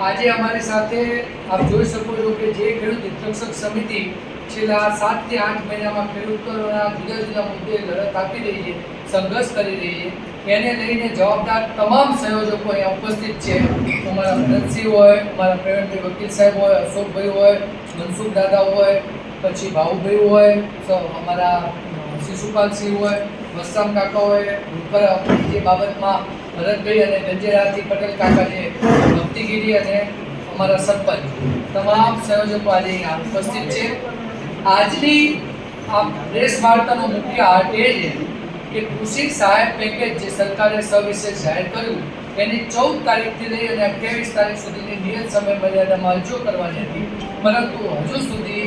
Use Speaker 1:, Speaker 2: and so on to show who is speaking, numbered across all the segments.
Speaker 1: આજે અમારી સાથે આપ જોઈ શકો છો કે જે ખેડૂત હિતરક્ષક સમિતિ છેલ્લા સાતથી આઠ મહિનામાં ખેડૂતોના જુદા જુદા મુદ્દે લડત આપી રહી છે, સંઘર્ષ કરી રહી છે એને લઈને જવાબદાર તમામ સંયોજકો અહીંયા ઉપસ્થિત છે. અમારા ભરતસિંહ હોય, અમારા પ્રવીણભાઈ વકીલ સાહેબ હોય, અશોકભાઈ હોય, મનસુખ દાદા હોય, પછી ભાઉભાઈ હોય અમારા શિશુપાલસિંહ હોય વસ્તામ કાકા હોય જે બાબતમાં ભરતભાઈ અને ગંજેરાથી પટેલ કાકા જે ભક્તિગીરી અને અમારા સરપંચ તમામ સંયોજકો આજે અહીંયા ઉપસ્થિત છે. આજની આ પ્રેસ વાર્તાનો મુખ્ય આર્ટ એ છે કે કૃષિ સહાય પેકેજ જે સરકારે સવિશેષ જાહેર કર્યું, એની ચૌદ તારીખથી લઈ અને અઠ્યાવીસ તારીખ સુધીની નિયત સમય મર્યાદામાં અરજીઓ કરવાની હતી. પરંતુ હજુ સુધી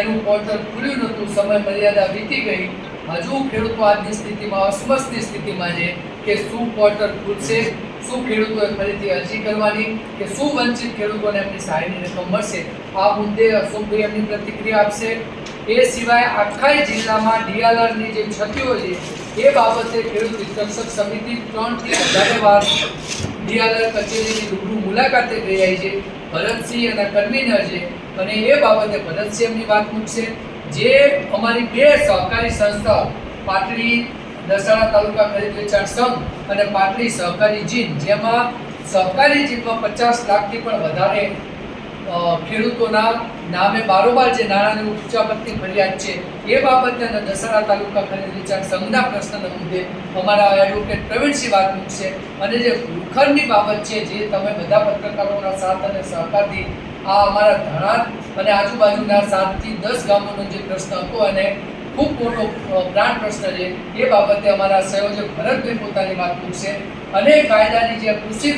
Speaker 1: એનું પોર્ટલ ખુલ્યું નહોતું સમય મર્યાદા વીતી ગઈ. હજુ ખેડૂતો આજની સ્થિતિમાં અસ્વસ્થની સ્થિતિમાં છે કે શું પોર્ટલ ખુલશે? શું ખેડૂતોએ ફરીથી અરજી કરવાની કે શું વંચિત ખેડૂતોને એમની સહાયની રકમ મળશે? આ મુદ્દે અશોકભાઈ એમની પ્રતિક્રિયા આપશે. એ સિવાય આખા જિલ્લામાં ડીઆરઆરની જે ક્ષતિઓ છે, એ બાબતે ખેડૂત હિતરક્ષક સમિતિ ત્રણથી વધારે વાર ડીઆરઆર કચેરીની રૂબરૂ મુલાકાતે ગઈ છે. ભરતસિંહ એના કન્વીનર છે અને એ બાબતે ભરતસિંહ એમની વાત મૂકશે. જે અમારી બે સહકારી સંસ્થા પાટડી દસાડા તાલુકા ખરીદ વેચાણ સંઘ અને પાટડી સહકારી જીન, જેમાં સહકારી જીનમાં પચાસ લાખથી પણ વધારે ખેડૂતોના નામે બારોબાર જે નાણાંની ઉપજાપતની ફરિયાદ છે, એ બાબતે અને દસાડા તાલુકા ખરીદ વેચાણ સંઘના પ્રશ્નના મુદ્દે અમારા એડવોકેટ પ્રવીણસિંહ વાત મૂકશે. અને જે ભૂખરની બાબત છે, જે તમે બધા પત્રકારોના સાથ અને સહકારથી આ અમારા ધણા અને આજુબાજુના સાતથી દસ ગામોનો જે પ્રશ્ન હતો અને ખૂબ મોટો અ, પ્રશ્ન છે. એ બાબતે અમારા સંયોજક ભરતભાઈ પોતાની વાત પૂછશે. અને કાયદાની જે કૃષિ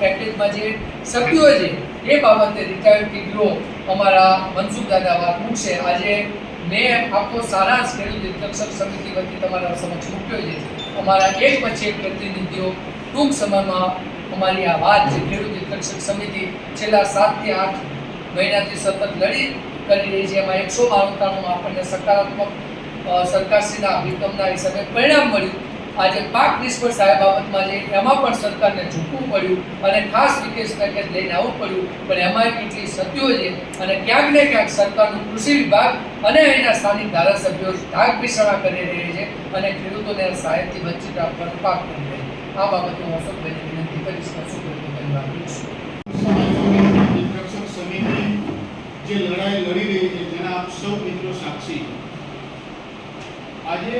Speaker 1: પેકેજમાં જે સભ્યો છે એ બાબતે રિટાયર્ડ ટીડીઓ અમારા મનસુખ દાદા વાત મૂકશે આજે મેં આખો સારાંશ ખેડૂત હિતરક્ષક સમિતિ વતી તમારા સમક્ષ મૂક્યો છે. અમારા એક પછી એક પ્રતિનિધિઓ ટૂંક સમયમાં અમારી આ વાત છે ખેડૂત હિતરક્ષક સમિતિ છેલ્લા સાતથી આઠ મહિનાથી સતત લડી કરી રહી છે. એમાં એકસો બાવતાણું આપણને સકારાત્મક સરકારશ્રીના અભિગમના હિસાબે પરિણામ મળ્યું. આજે પાક નિષ્ફળ સહાય બાબતમાં જે એમાં પણ સરકારને ઝૂકવું પડ્યું અને ખાસ વિકેશ પેકેજ લઈને આવવું પડ્યું, પણ એમાં કેટલી સત્યો છે અને ક્યાંક ને ક્યાંક સરકારનું કૃષિ વિભાગ અને અહીંના સ્થાનિક ધારાસભ્યો ઢાક પીસણા કરી રહી છે અને ખેડૂતોને સહાયથી વંચિત રાખવાનો પાક કરી રહી આ બાબતે હું અશોકભાઈને વિનંતી કરીશ. અશોકભાઈ
Speaker 2: જે લડાઈ લડી રહી છે, જેના આપ સૌ મિત્રો સાક્ષી. આજે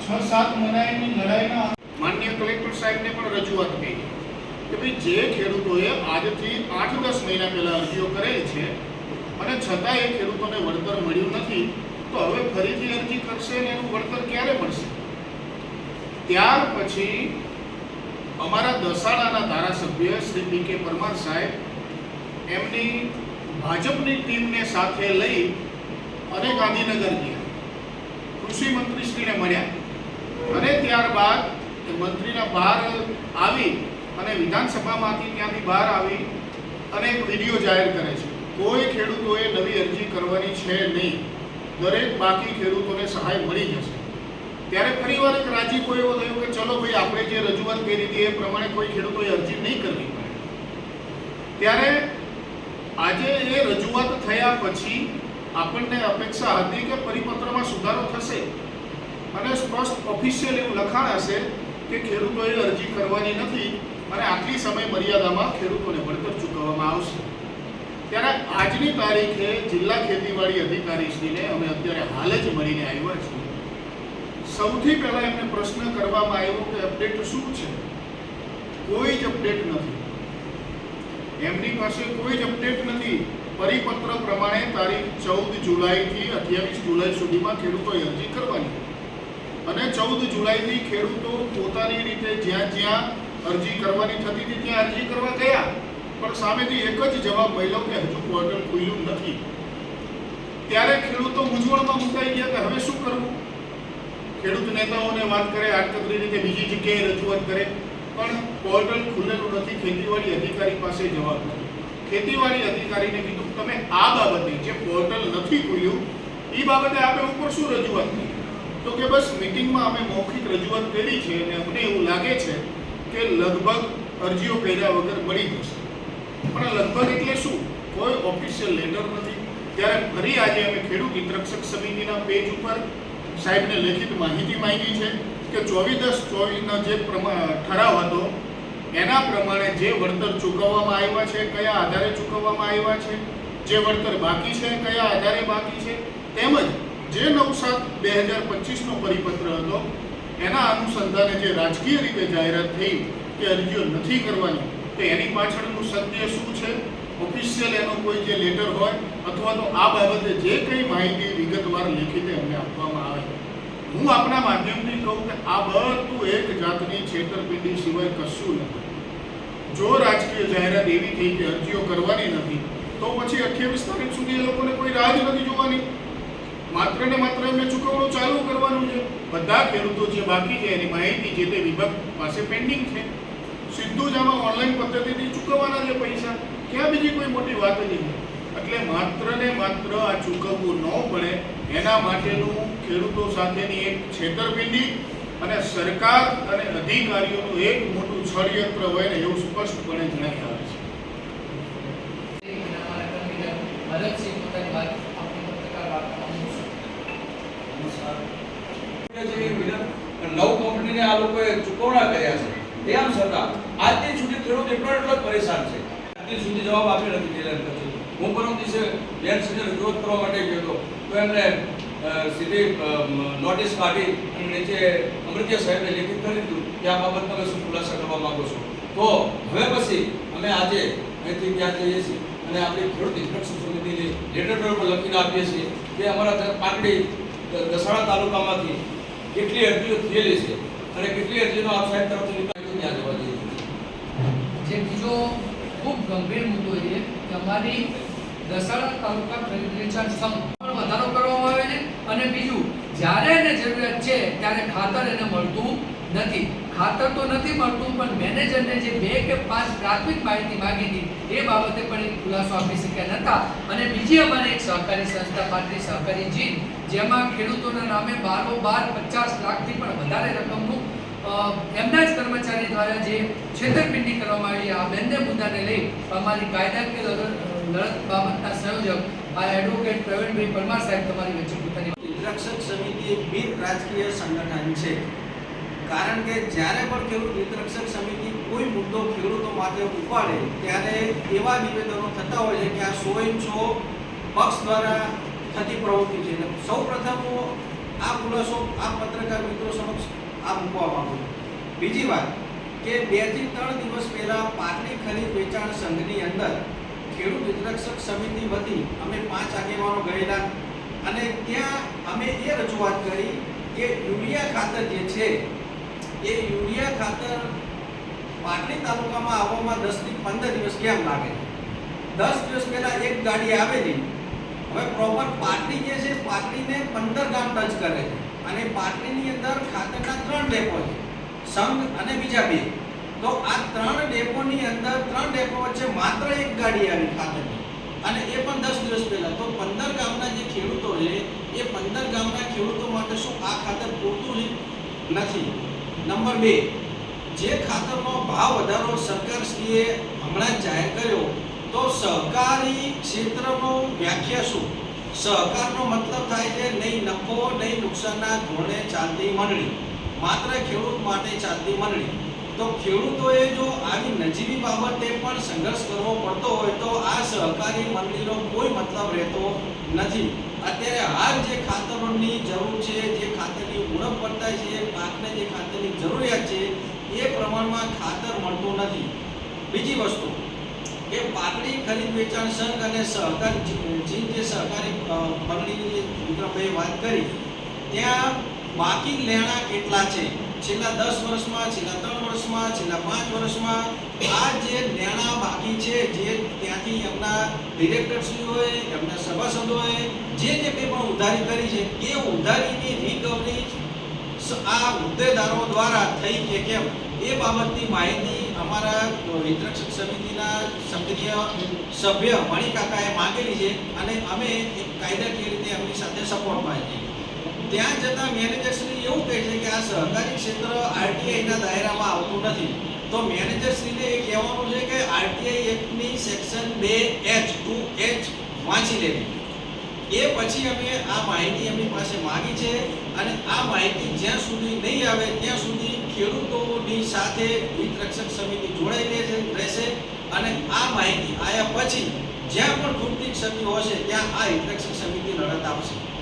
Speaker 2: છ સાત મનાઈની લડાઈના માન્ય કલેક્ટર સાહેબને પણ રજૂઆત કરી. કે ભાઈ, જે ખેડૂતોએ આજથી આઠ દસ મહિના પહેલા અરજીઓ કરેલી છે અને છતાં એ ખેડૂતોને વળતર મળ્યું નથી, તો હવે ફરીથી અરજી કરશે અને એનું વળતર ક્યારે મળશે? ત્યાર પછી અમારા દસાડાના ધારાસભ્ય શ્રી પી કે પરમાર સાહેબ એમની ભાજપની ટીમને સાથે લઈ અને ગાંધીનગર ગયા. કૃષિ મંત્રીશ્રીને મળ્યા. અને ત્યારબાદ મંત્રીના બહાર આવી અને વિધાનસભામાંથી ત્યાંથી બહાર આવી અને એક વીડિયો જાહેર કરે છે. કોઈ ખેડૂતોએ નવી અરજી કરવાની છે નહીં. દરેક બાકી ખેડૂતોને સહાય મળી જશે. ત્યારે ફરીવાર એક રાજીપો એવો થયો કે ચલો ભાઈ, આપણે જે રજૂઆત કરી હતી એ પ્રમાણે કોઈ ખેડૂતોએ અરજી નહીં કરવી. પડે ત્યારે આજે એ રજૂઆત થયા પછી આપણને અપેક્ષા હતી કે પરિપત્રમાં સુધારો થશે. અને સ્પષ્ટ ઓફિશિયલ એવું લખાણ હશે કે ખેડૂતોએ અરજી કરવાની નથી અને આટલી સમય મર્યાદામાં ખેડૂતોને વળતર ચૂકવવામાં આવશે. ત્યારે આજની તારીખે જિલ્લા ખેતીવાડી અધિકારીશ્રીને અમે અત્યારે હાલ જ મળીને આવ્યા છીએ. સૌથી પહેલાં એમને પ્રશ્ન કરવામાં આવ્યો કે અપડેટ શું છે? કોઈ જ અપડેટ નથી. એમની પાસે કોઈ જ અપડેટ નથી. પરિપત્ર પ્રમાણે તારીખ ચૌદ જુલાઈથી અઠ્યાવીસ જુલાઈ સુધીમાં ખેડૂતોએ અરજી કરવાની. અને ચૌદ જુલાઈથી ખેડૂતો પોતાની રીતે જ્યાં જ્યાં અરજી કરવાની થતી હતી ત્યાં અરજી કરવા ગયા. પણ સામેથી એક જ જવાબ મળ્યો કે હજુ પોર્ટલ ખુલ્યું નથી. ત્યારે ખેડૂતો મૂંઝવણમાં મુકાઈ ગયા કે હવે શું કરવું? ખેડૂત નેતાઓને વાત કરે, આડકતરી રીતે બીજી જગ્યાએ રજૂઆત કરે. પણ પોર્ટલ ખુલેલું નથી. ખેતીવાડી અધિકારી પાસે જવાબ નથી. ખેતીવાડી અધિકારીને કીધું, તમે આ બાબતની જે પોર્ટલ નથી ખુલ્યું એ બાબતે આપણે ઉપર શું રજૂઆત કરી? તો કે બસ મિટિંગમાં અમે મૌખિક રજૂઆત કરી છે અને અમને એવું લાગે છે કે લગભગ અરજીઓ કર્યા વગર મળી જશે. પણ લગભગ એટલે શું? કોઈ ઓફિશિયલ લેટર નથી. ત્યારે ફરી આજે અમે ખેડૂત હિતરક્ષક સમિતિના પેજ ઉપર સાહેબને લેખિત માહિતી માંગી છે કે ચોવીસ દસ ચોવીસનો જે પ્રમાણ ઠરાવ હતો એના પ્રમાણે જે વળતર ચૂકવવામાં આવ્યા છે, કયા આધારે ચૂકવવામાં આવ્યા છે, જે વળતર બાકી છે, કયા આધારે બાકી છે, તેમજ જે નવ સાત બે હજાર પચીસનો પરિપત્ર હતો, એના અનુસંધાને જે રાજકીય રીતે જાહેરાત થઈ કે અરજીઓ નથી કરવાની, તો એની પાછળનું સત્ય શું છે? ઓફિશિયલ એનો કોઈ જે લેટર હોય, અથવા તો આ બાબતે જે કંઈ માહિતી વિગતવાર લેખિતે અમને આપવામાં હું આપના માધ્યમથી કહું કે આ બધું એક જાતની છેતરપિંડી સિવાય કશું નથી. જો રાજકીય જાહેરાત એવી થઈ કે અરજીઓ કરવાની નથી, તો પછી અઠ્યાવીસ તારીખ સુધી એ લોકોને કોઈ રાહ જ નથી જોવાની. માત્ર ને માત્ર એમને ચૂકવણું ચાલુ કરવાનું છે. બધા ખેડૂતો જે બાકી છે એની માહિતી જે તે વિભાગ પાસે પેન્ડિંગ છે. સીધું જ આમાં ઓનલાઈન પદ્ધતિથી ચૂકવવાના છે પૈસા. ક્યાં બીજી કોઈ મોટી વાત નહીં. એટલે માત્ર ને માત્ર આ ચૂકવવું ન પડે એના માટેનું ખેડૂતો સાથેની એક છેતરપિંડી અને સરકાર અને અધિકારીઓનું એક મોટું ષડયંત્ર હોય ને એવું સ્પષ્ટપણે જણાઈ આવે છે.
Speaker 3: આ લોકોએ ચૂકવણા કર્યા છે. તેમ છતાં આજ દિન સુધી ખેડૂત એટલો એટલો પરેશાન છે. આજ સુધી જવાબ આપ્યો નથી હું પરમ દિવસે બેન કરવા માટે ગયો તો એમને સીધી નોટિસ કાઢી અને નીચે અમૃતિયા સાહેબને લેખિત કરી દીધું કે આ બાબત તમે શું ખુલાસા કરવા માંગો છો? તો હવે પછી અમે આજે અહીંથી ત્યાં જઈએ છીએ અને આપણી ખેડૂત ઇન્સ્પેક્શન સમિતિની લેટર પર લખીને આપીએ છીએ કે અમારા પાટડી દસાડા તાલુકામાંથી કેટલી અરજીઓ થયેલી છે અને કેટલી અરજીનો આપ સાહેબ તરફથી નિકાલ ત્યાં જવા જઈએ
Speaker 1: જે બીજો ખૂબ ગંભીર મુદ્દો છે કે અમારી દસાડા તાલુકા ખરીદ વેચાણ સંઘ વધારો કરવામાં આવે છે અને બીજું, જ્યારે એને જરૂરિયાત છે, ત્યારે ખાતર એને મળતું નથી. ખાતર તો નથી મળતું, પણ મેનેજરને જે બે કે પાંચ પ્રાથમિક માહિતી માંગી હતી, એ બાબતે પણ એક ખુલાસો આપી શક્યા નહોતા અને બીજી અમારી એક સહકારી સંસ્થા, પાટલી સહકારી જીન, જેમાં ખેડૂતોના નામે બારો બાર પચાસ લાખથી પણ વધારે રકમનું એમના જ કર્મચારી દ્વારા જે છેતરપિંડી કરવામાં આવી, આ બંને મુદ્દાને લઈ અમારી કાયદાકીય લડત બાબતના સંયોજક આ એડવોકેટ પ્રવીણભાઈ પરમાર સાહેબ તમારી વચ્ચે પોતાની
Speaker 4: નિરક્ષક સમિતિ એક બિન રાજકીય સંગઠન છે. કારણ કે જ્યારે પણ ખેડૂત નિરક્ષક સમિતિ કોઈ મુદ્દો ખેડૂતો માટે ઉપાડે, ત્યારે એવા નિવેદનો થતા હોય છે કે આ સો છો પક્ષ દ્વારા થતી પ્રવૃત્તિ છે. સૌ પ્રથમ હું આ ખુલાસો, આ પત્રકાર મિત્રો સમક્ષ આ મૂકવા માંગુ બીજી વાત કે બેથી ત્રણ દિવસ પહેલા પાટડી ખરીદ વેચાણ સંઘની અંદર ખેડૂત હિતરક્ષક સમિતિ વતી અમે પાંચ આગેવાનો ગયેલા અને ત્યાં અમે એ રજૂઆત કરી કે યુરિયા ખાતર જે છે, એ યુરિયા ખાતર પાટણી તાલુકામાં આવવામાં દસથી પંદર દિવસ કેમ લાગે? દસ દિવસ પહેલાં એક ગાડી આવેલી. હવે પ્રોપર પાટણી જે છે પાટણીને પંદર ગામ ટચ કરે છે. અને પાટણીની અંદર ખાતરના ત્રણ ડેપો છે. સંઘ અને બીજા બે. તો આ ત્રણ ડેપોની અંદર ત્રણ ડેપો વચ્ચે માત્ર એક ગાડી આવી ખાતરની. અને એ પણ દસ દિવસ પહેલા. તો પંદર ગામના જે ખેડૂતો છે, એ પંદર ગામના ખેડૂતો માટે શું આ ખાતર પૂરતું નથી. નંબર બે, જે ખાતરનો ભાવ વધારો સરકારશ્રીએ હમણાં જાહેર કર્યો, તો સહકારી ક્ષેત્રનો વ્યાખ્યા શું? સહકારનો મતલબ થાય છે નહીં નફો, નહીં નુકસાનના ધોરણે ચાલતી મંડળી માત્ર ખેડૂત માટે ચાલતી મંડળી તો ખેડૂતોએ જો આવી નજીવી બાબતે પણ સંઘર્ષ કરવો પડતો હોય તો આ સહકારી મંડળીનો કોઈ મતલબ રહેતો નથી. અત્યારે હાલ જે ખાતરોની જરૂર છે, જે ખાતરની ઉણપ પડતા છે, પાકને જે ખાતરની જરૂરિયાત છે, એ પ્રમાણમાં ખાતર મળતું નથી. બીજી વસ્તુ કે પાકડી ખરીદ વેચાણ સંઘ અને સહકાર, જી- સહકારી મંડળીની વિક્રમભાઈએ વાત કરી, ત્યાં બાકી લેણા કેટલા છે? છેલ્લા દસ વર્ષમાં, છેલ્લા ત્રણ વર્ષમાં, છેલ્લા પાંચ વર્ષમાં આ જે લેણા બાકી છે, જે ત્યાંથી એમના ડિરેક્ટરશ્રીઓએ, એમના સભાસદોએ જે જે કંઈ પણ ઉધારી કરી છે, એ ઉધારીની રિકવરી આ હોદ્દેદારો દ્વારા થઈ કે કેમ? એ બાબતની માહિતી અમારા વિતરક્ષક સમિતિના સક્રિય સભ્ય મણિકાકાએ માંગેલી છે અને અમે કાયદાકીય રીતે એમની સાથે સપોર્ટમાં છીએ. ત્યાં જતાં મેનેજરશ્રી એવું કહે છે કે આ સહકારી ક્ષેત્ર આરટીઆઈના દાયરામાં આવતું નથી. તો મેનેજરશ્રીને એ કહેવાનું છે કે આરટીઆઈ એક્ટની સેક્શન બે એચ ટુ એચ વાંચી લેવી. એ પછી અમે આ માહિતી એમની પાસે માંગી છે અને આ માહિતી જ્યાં સુધી નહીં આવે ત્યાં સુધી ખેડૂતોની સાથે હિતરક્ષક સમિતિ જોડાઈ રહે- રહેશે અને આ માહિતી આયા પછી જ્યાં પણ ખૂટતી ક્ષતિ હશે ત્યાં આ હિતરક્ષક સમિતિ લડત આપશે.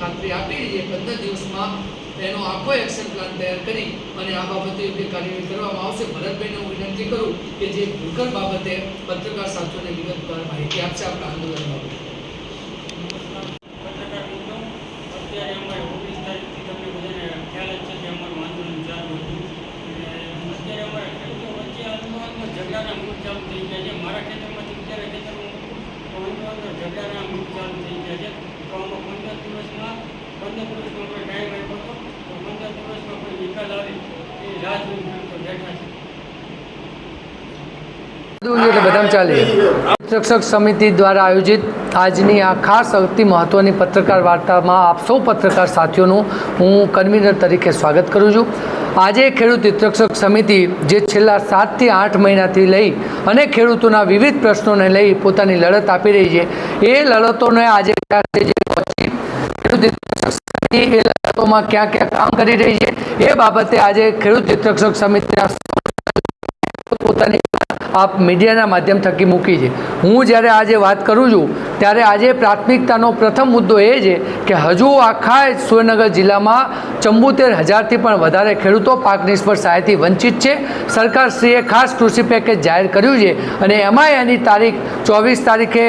Speaker 1: ખાતરી આપી છે પંદર દિવસમાં એનો આખો એક્શન પ્લાન તૈયાર કરી અને આ બાબતે યોગ્ય કાર્યવાહી કરવામાં આવશે. ભરતભાઈને હું વિનંતી કરું કે જે ભૂલકર બાબતે પત્રકાર સાથોને વિગતવાર માહિતી આપશે આપણા આંદોલન બાબતે
Speaker 5: પત્રકાર મિત્રો અત્યારે અમારે ઓગણીસ તારીખથી તમને બધાને ખ્યાલ જ છે કે અમારું આંદોલન ચાલુ હતું અને અત્યારે અમારા ખેડૂતો વચ્ચે આંદોલનમાં ઝઘડાના મૂળ ચાલુ થઈ ગયા છે મારા ખેતરમાંથી બીજાના ખેતરમાં તો અંદર અંદર ઝઘડાના મૂળ ચાલુ થઈ ગયા છે તો આમાં પંદર દિવસમાં પંદર દિવસનો આપણે ટાઈમ આપ્યો હતો તો પંદર દિવસમાં કોઈ નિકાલ આવે એ રાહ જોઈને ખેડૂતો બેઠા છે
Speaker 1: રક્ષક સમિતિ દ્વારા આયોજિત આજની આ ખાસ સૌથી મહત્વની પત્રકાર વાર્તામાં આપ સૌ પત્રકાર સાથીઓનું હું કન્વીનર તરીકે સ્વાગત કરું છું. આજે ખેડૂત હિતરક્ષક સમિતિ જે છેલ્લા સાતથી આઠ મહિનાથી લઈ અને ખેડૂતોના વિવિધ પ્રશ્નોને લઈ પોતાની લડત આપી રહી છે, એ લડતોને આજે ખેડૂત એ લડતોમાં ક્યાં ક્યાં કામ કરી રહી છે એ બાબતે આજે ખેડૂત ચિત્રક્ષક સમિતિના પોતાની આપ મીડિયાના માધ્યમ થકી મૂકી છે. હું જ્યારે આજે વાત કરું છું, ત્યારે આજે પ્રાથમિકતાનો પ્રથમ મુદ્દો એ છે કે હજુ આખા સુરેન્દ્રનગર જિલ્લામાં ચંબોતેર હજારથી પણ વધારે ખેડૂતો પાક નિષ્ફળ સહાયથી વંચિત છે. સરકારશ્રીએ ખાસ કૃષિ પેકેજ જાહેર કર્યું છે અને એમાંય એની તારીખ ચોવીસ તારીખે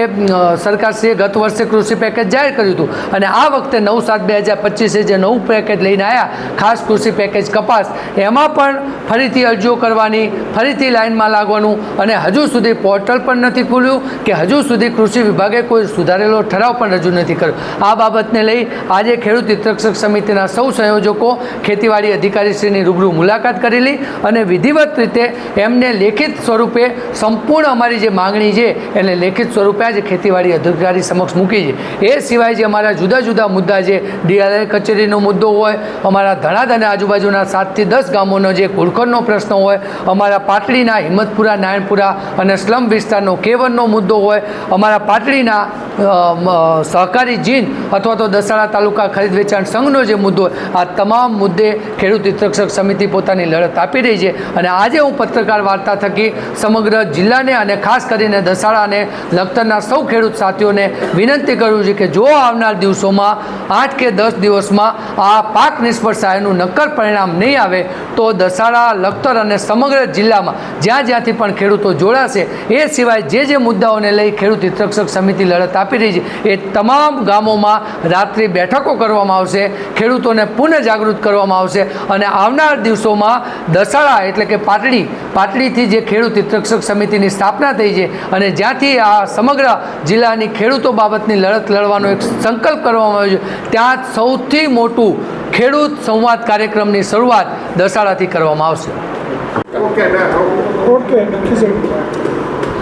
Speaker 1: સરકારશ્રીએ ગત વર્ષે કૃષિ પેકેજ જાહેર કર્યું હતું અને આ વખતે નવ સાત બે હજાર પચીસે જે નવું પેકેજ લઈને આવ્યા ખાસ કૃષિ પેકેજ કપાસ, એમાં પણ ફરીથી અરજીઓ કરવાની, ફરીથી લાઇનમાં લાગવાનું અને હજુ સુધી પોર્ટલ પણ નથી ખુલ્યું કે હજુ સુધી કૃષિ વિભાગે કોઈ સુધારેલો ઠરાવ પણ રજૂ નથી કર્યો. આ બાબતને લઈ આજે ખેડૂત હિતરક્ષક સમિતિના સૌ સંયોજકો, ખેતીવાડી અધિકારીશ્રીની રૂબરૂ મુલાકાત કરેલી અને વિધિવત રીતે એમને લેખિત સ્વરૂપે સંપૂર્ણ અમારી જે માંગણી છે, એને લેખિત સ્વરૂપે આજે ખેતીવાડી અધિકારી સમક્ષ મૂકી છે. એ સિવાય જે અમારા જુદા જુદા મુદ્દા છે, ડીઆરઆઈ કચેરીનો મુદ્દો હોય, અમારા ધણાદ અને આજુબાજુના સાતથી દસ ગામોનો જે ઘુડખરનો પ્રશ્ન હોય, અમારા પાટડીના હિંમતપુરા નારાયણપુરા અને સ્લમ વિસ્તારનો કેવનનો મુદ્દો હોય અમારા પાટડીના સહકારી જીન અથવા તો દસાડા તાલુકા ખરીદ વેચાણ સંઘનો જે મુદ્દો આ તમામ મુદ્દે ખેડૂત હિતરક્ષક સમિતિ પોતાની લડત આપી રહી છે. અને આજે હું પત્રકાર વાર્તા થકી સમગ્ર જિલ્લાને અને ખાસ કરીને દસાડાને લખતરના સૌ ખેડૂત સાથીઓને વિનંતી કરું છું કે જો આવનાર દિવસોમાં, આઠ કે દસ દિવસમાં આ પાક નિષ્ફળ સહાયનું નક્કર પરિણામ નહીં આવે, તો દસાડા લખતર અને સમગ્ર જિલ્લામાં જ્યાં જ્યાંથી પણ ખેડૂતો જોડાશે, એ સિવાય જે જે મુદ્દાઓને લઈ ખેડૂત હિતરક્ષક સમિતિ લડત આપી રહી છે. એ તમામ ગામોમાં રાત્રિ બેઠકો કરવામાં આવશે ખેડૂતોને પુનઃ જાગૃત કરવામાં આવશે અને આવનાર દિવસોમાં દસાડા એટલે કે પાટડી પાટડીથી જે ખેડૂત હિતરક્ષક સમિતિની સ્થાપના થઈ છે અને જ્યાંથી આ સમગ્ર જિલ્લાની ખેડૂતો બાબતની લડત લડવાનો એક સંકલ્પ કરવામાં આવ્યો છે ત્યાં સૌથી મોટું ખેડૂત સંવાદ કાર્યક્રમની શરૂઆત દસાડાથી કરવામાં આવશે.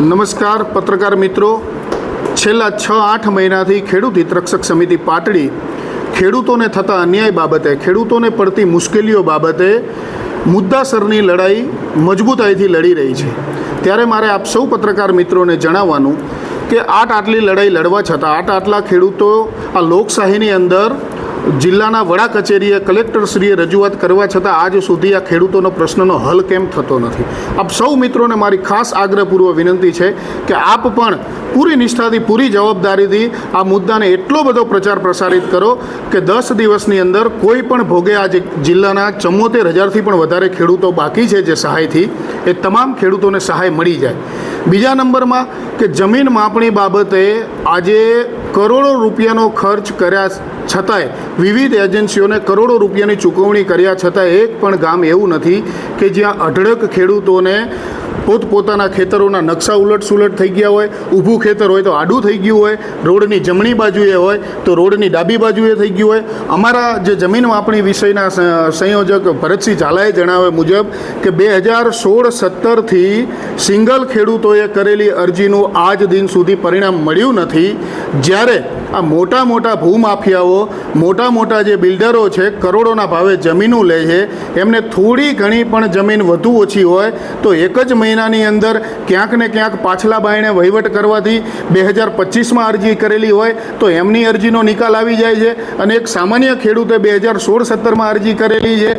Speaker 2: નમસ્કાર પત્રકાર મિત્રો. છેલ્લા છ, આઠ મહિનાથી ખેડૂત હિતરક્ષક સમિતિ પાટડી ખેડૂતોને થતા અન્યાય બાબતે, ખેડૂતોને પડતી મુશ્કેલીઓ બાબતે મુદ્દાસરની લડાઈ મજબૂતાઈથી લડી રહી છે. ત્યારે મારે આપ સૌ પત્રકાર મિત્રોને જણાવવાનું કે આટ આટલી લડાઈ લડવા છતાં આટ આટલા ખેડૂતો આ લોકશાહીની અંદર જિલ્લાના વડા કચેરીએ કલેક્ટરશ્રીએ રજૂઆત કરવા છતાં આજ સુધી આ ખેડૂતોનો પ્રશ્નનો હલ કેમ થતો નથી? આપ સૌ મિત્રોને મારી ખાસ આગ્રહપૂર્વક વિનંતી છે કે આપ પણ પૂરી નિષ્ઠાથી, પૂરી જવાબદારીથી આ મુદ્દાને એટલો બધો પ્રચાર પ્રસારિત કરો કે દસ દિવસની અંદર કોઈ પણ ભોગે આ જિલ્લાના ચુમ્મોતેર હજારથી પણ વધારે ખેડૂતો બાકી છે જે સહાયથી, એ તમામ ખેડૂતોને સહાય મળી જાય. બીજા નંબરમાં કે જમીન માપણી બાબતે આજે કરોડો રૂપિયાનો ખર્ચ કર્યા છતાંય વિવિધ એજન્સીઓને કરોડો રૂપિયાની ચૂકવણી કર્યા છતાં એક પણ ગામ એવું નથી કે જ્યાં અઢળક ખેડૂતોને પોતપોતાના ખેતરોના નકશા ઉલટસુલટ થઈ ગયા હોય, ઊભું ખેતર હોય તો આડું થઈ ગયું હોય, રોડની જમણી બાજુએ હોય તો રોડની ડાબી બાજુએ થઈ ગયું હોય. અમારા જે જમીન માપણી વિષયના સંયોજક ભરતસિંહ ઝાલાએ જણાવ્યા મુજબ કે બે હજાર સોળ સત્તરથી સિંગલ ખેડૂતોએ કરેલી અરજીનું આજ દિન સુધી પરિણામ મળ્યું નથી. જ્યારે આ મોટા મોટા ભૂમાફિયાઓ, મોટા મોટા જે બિલ્ડરો છે, કરોડોના ભાવે જમીનો લે છે, એમને થોડી ઘણી પણ જમીન વધુ ઓછી હોય તો એક જ મહિનાની અંદર ક્યાંક ને ક્યાંક પાછલા બાયણે વહીવટ કરવાથી બે હજાર પચીસમાં અરજી કરેલી હોય તો એમની અરજીનો નિકાલ આવી જાય છે. અને એક સામાન્ય ખેડૂતે બે હજાર સોળ સત્તરમાં અરજી કરેલી છે.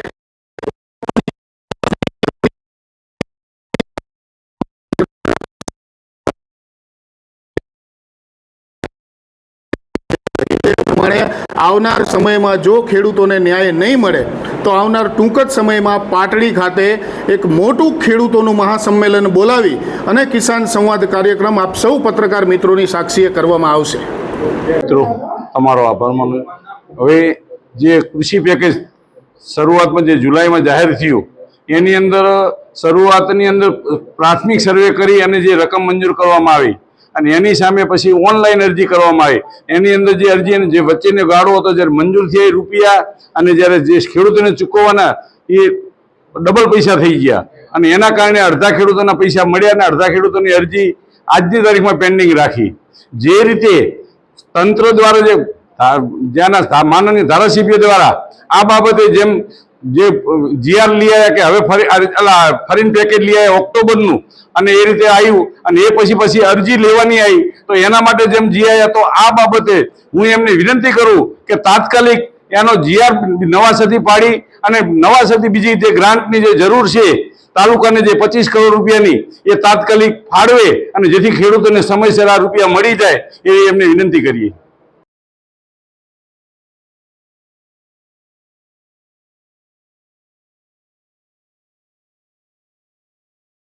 Speaker 2: પ્રમાણે આવનાર સમયમાં જો ખેડૂતોને ન્યાય નહીં મળે, તો આવનાર ટૂંક જ સમયમાં પાટડી ખાતે એક મોટું ખેડૂતોનું મહાસંમેલન બોલાવી અને કિસાન સંવાદ કાર્યક્રમ આપ સૌ પત્રકાર મિત્રોની સાક્ષીએ કરવામાં આવશે.
Speaker 6: મિત્રો તમારો આભાર માનું. હવે જે કૃષિ પેકેજ શરૂઆતમાં જે જુલાઈમાં જાહેર થયું, એની અંદર શરૂઆતની અંદર પ્રાથમિક સર્વે કરી અને જે રકમ મંજૂર કરવામાં આવી અને એની સામે પછી ઓનલાઈન અરજી કરવામાં આવી. એની અંદર જે અરજી જે વચ્ચેનો ગાળો હતો, જ્યારે મંજૂર થયા રૂપિયા અને જ્યારે જે ખેડૂતોને ચૂકવવાના એ ડબલ પૈસા થઈ ગયા. અને એના કારણે અડધા ખેડૂતોના પૈસા મળ્યા અને અડધા ખેડૂતોની અરજી આજની તારીખમાં પેન્ડિંગ રાખી. જે રીતે તંત્ર દ્વારા જે જ્યાંના માનનીય ધારાસભ્ય દ્વારા આ બાબતે જેમ જે, જીઆર લઈ આવ્યા કે હવે ફરી ફરીને પેકેજ લઈ આવ્યા ઓક્ટોબરનું, અને એ રીતે આવ્યું અને એ પછી પછી અરજી લેવાની આવી તો એના માટે જેમ જી આવ્યા તો આ બાબતે હું એમને વિનંતી કરું કે તાત્કાલિક એનો જીઆર નવાસરથી પાડી, અને નવાસરથી બીજી જે ગ્રાન્ટની જે જરૂર છે, તાલુકાને જે પચીસ કરોડ રૂપિયાની, એ તાત્કાલિક ફાળવે, અને જેથી ખેડૂતોને સમયસર આ રૂપિયા મળી જાય, એવી એમને વિનંતી કરીએ.